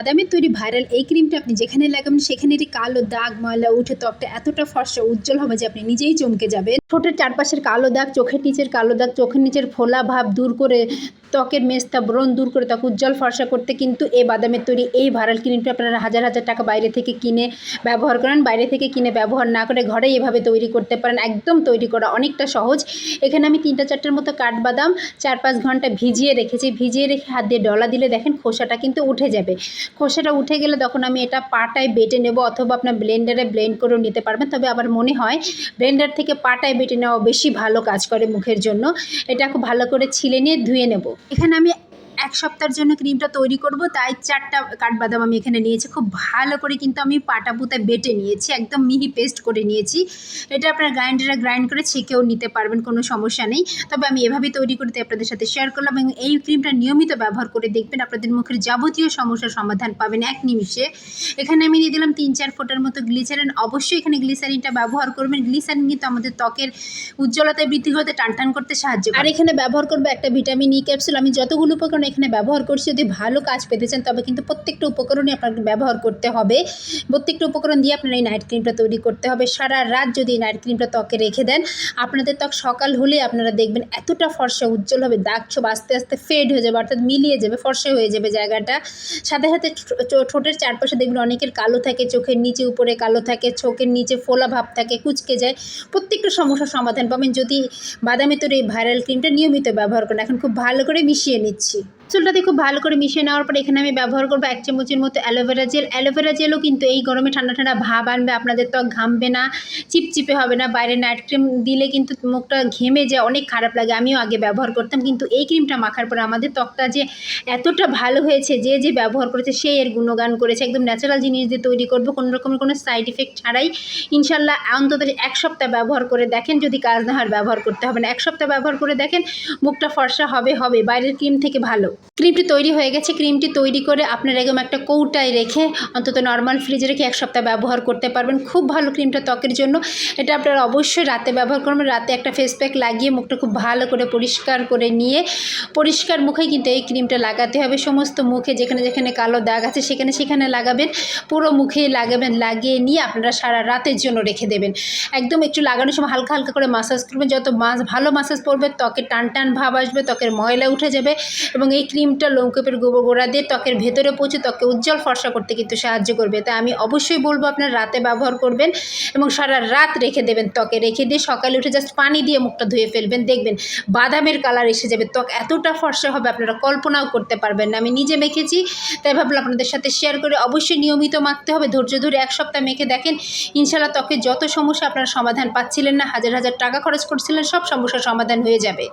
বাদামের তৈরি ভাইরাল এই ক্রিমটা আপনি যেখানে লাগাবেন সেখানেরই কালো দাগ, ময়লা, উঠে ত্বকটা এতটা ফর্সা, উজ্জ্বল হবে যে আপনি নিজেই চমকে যাবেন। ঠোঁটের চারপাশের কালো দাগ, চোখের নিচের কালো দাগ, চোখের নিচের ফোলা ভাব দূর করে ত্বকের মেস্তা ব্রণ দূর করে ত্বক উজ্জ্বল, ফর্সা করতে কিন্তু এই বাদামের তৈরি এই ভাইরাল ক্রিমটা আপনারা হাজার হাজার টাকা বাইরে থেকে কিনে ব্যবহার করেন। বাইরে থেকে কিনে ব্যবহার না করে ঘরে এভাবে তৈরি করতে পারেন। একদম তৈরি করা অনেকটা সহজ। এখানে আমি তিনটা চারটের মতো কাঠবাদাম চার পাঁচ ঘণ্টা ভিজিয়ে রেখেছি। ভিজিয়ে রেখে হাত দিয়ে ডলা দিলে দেখেন খোসাটা কিন্তু উঠে যাবে। খোসাটা উঠে গেলে তখন আমি এটা পাটায় বেটে নেব অথবা আপনার ব্লেন্ডারে ব্লেন্ড করেও নিতে পারবেন। তবে আবার মনে হয় ব্লেন্ডার থেকে পাটায় বেটে নেওয়া বেশি ভালো কাজ করে মুখের জন্য। এটা খুব ভালো করে ছিলে নিয়ে ধুয়ে নেব। এখানে আমি এক সপ্তাহের জন্য ক্রিমটা তৈরি করব, তাই চারটা কাঠবাদাম আমি এখানে নিয়েছি। খুব ভালো করে কিন্তু আমি পাটা পুতায় বেটে নিয়েছি, একদম মিহি পেস্ট করে নিয়েছি। এটা আপনার গ্রাইন্ডারে গ্রাইন্ড করে ছেঁকেও নিতে পারবেন, কোনো সমস্যা নেই। তবে আমি এভাবে তৈরি করতে আপনাদের সাথে শেয়ার করলাম এবং এই ক্রিমটা নিয়মিত ব্যবহার করে দেখবেন আপনাদের মুখের যাবতীয় সমস্যার সমাধান পাবেন এক নিমিষে। এখানে আমি দিয়ে দিলাম তিন চার ফোঁটার মতো গ্লিসারিন অবশ্যই এখানে গ্লিসারিনটা ব্যবহার করবেন। গ্লিসারিন কিন্তু আমাদের ত্বকের উজ্জ্বলতা বৃদ্ধি করতে টান টান করতে সাহায্য আর এখানে ব্যবহার করব একটা ভিটামিন ই ক্যাপসুল আমি যতগুলো উপকরণ এখানে ব্যবহার করছি। যদি ভালো কাজ পেতে চান, তবে কিন্তু প্রত্যেকটা উপকরণই আপনাকে ব্যবহার করতে হবে। প্রত্যেকটা উপকরণ দিয়ে আপনার এই নাইট ক্রিমটা তৈরি করতে হবে। সারা রাত যদি নাইট ক্রিমটা ত্বকে রেখে দেন, আপনাদের ত্বক সকাল হলে আপনারা দেখবেন এতটা ফর্সা উজ্জ্বল হবে। দাগ ছোপ আস্তে আস্তে ফেড হয়ে যাবে, অর্থাৎ মিলিয়ে যাবে, ফর্সা হয়ে যাবে জায়গাটা। সাথে সাথে ঠোঁটের চারপাশে দেখবেন অনেকের কালো থাকে, চোখের নিচে উপরে কালো থাকে, চোখের নিচে ফোলা ভাব থাকে, কুচকে যায়। প্রত্যেকটা সমস্যার সমাধান পাবেন। যদি বাদামি তোর এই ভাইরাল ক্রিমটা নিয়মিত ব্যবহার করেন, এখন খুব ভালো করে মিশিয়ে নিচ্ছি। চুলটাতে খুব ভালো করে মিশিয়ে নেওয়ার পর এখানে আমি ব্যবহার করব এক চামচের মতো অ্যালোভেরা জেল অ্যালোভেরা জেলও কিন্তু এই গরমে ঠান্ডা ঠান্ডা ভাব আনবে, আপনাদের ত্বক ঘামবে না, চিপচিপে হবে না, বাইরে নাইট ক্রিম দিলে কিন্তু মুখটা ঘেমে যায়, অনেক খারাপ লাগে। আমিও আগে ব্যবহার করতাম, কিন্তু এই ক্রিমটা মাখার পরে আমাদের ত্বকটা যে এতটা ভালো হয়েছে, যে যে ব্যবহার করেছে সে এর গুণগান করেছে। একদম ন্যাচারাল জিনিস দিয়ে তৈরি করব, কোনো রকমের কোনো সাইড ইফেক্ট ছাড়াই। ইনশাল্লাহ অন্তত এক সপ্তাহ ব্যবহার করে দেখেন, যদি কাজ না হয় ব্যবহার করতে হবে না, এক সপ্তাহ ব্যবহার করে দেখেন, মুখটা ফর্সা হবে হবে, বাইরের ক্রিম থেকে ভালো। ক্রিমটি তৈরি হয়ে গেছে। ক্রিমটি তৈরি করে আপনার এরকম একটা কৌটায় রেখে অন্তত নর্মাল ফ্রিজে রেখে এক সপ্তাহ ব্যবহার করতে পারবেন। খুব ভালো ক্রিমটা ত্বকের জন্য। এটা আপনারা অবশ্যই রাতে ব্যবহার করবেন। রাতে একটা ফেস প্যাক লাগিয়ে মুখটা খুব ভালো করে পরিষ্কার করে নিয়ে পরিষ্কার মুখেই কিন্তু এই ক্রিমটা লাগাতে হবে। সমস্ত মুখে যেখানে যেখানে কালো দাগ আছে সেখানে সেখানে লাগাবেন। পুরো মুখেই লাগাবেন, লাগিয়ে নিয়ে আপনারা সারা রাতের জন্য রেখে দেবেন। একদম একটু লাগানোর সময় হালকা হালকা করে মাসাজ করবেন। যত মাস ভালো মাসাজ পড়বে ত্বকে টান টান ভাব আসবে, ত্বকের ময়লা উঠে যাবে এবং এই ক্রিমটা গোবর গোড়া দিয়ে ত্বকের ভেতরে পৌঁছে ত্বকে উজ্জ্বল ফর্সা করতে কিন্তু সাহায্য করবে। তাই আমি অবশ্যই বলব আপনার রাতে ব্যবহার করবেন এবং সারা রাত রেখে দেবেন ত্বকে। রেখে দিয়ে সকালে উঠে জাস্ট পানি দিয়ে মুখটা ধুয়ে ফেলবেন। দেখবেন বাদামের কালার এসে যাবে। ত্বক এতটা ফর্সা হবে আপনারা কল্পনাও করতে পারবেন না। আমি নিজে মেখেছি, তাই ভাবলাম আপনাদের সাথে শেয়ার করে অবশ্যই নিয়মিত মাখতে হবে। ধৈর্য ধরে এক সপ্তাহ মেখে দেখেন। ইনশাল্লাহ ত্বকের যত সমস্যা আপনারা সমাধান পাচ্ছিলেন না, হাজার হাজার টাকা খরচ করছিলেন, সব সমস্যার সমাধান হয়ে যাবে।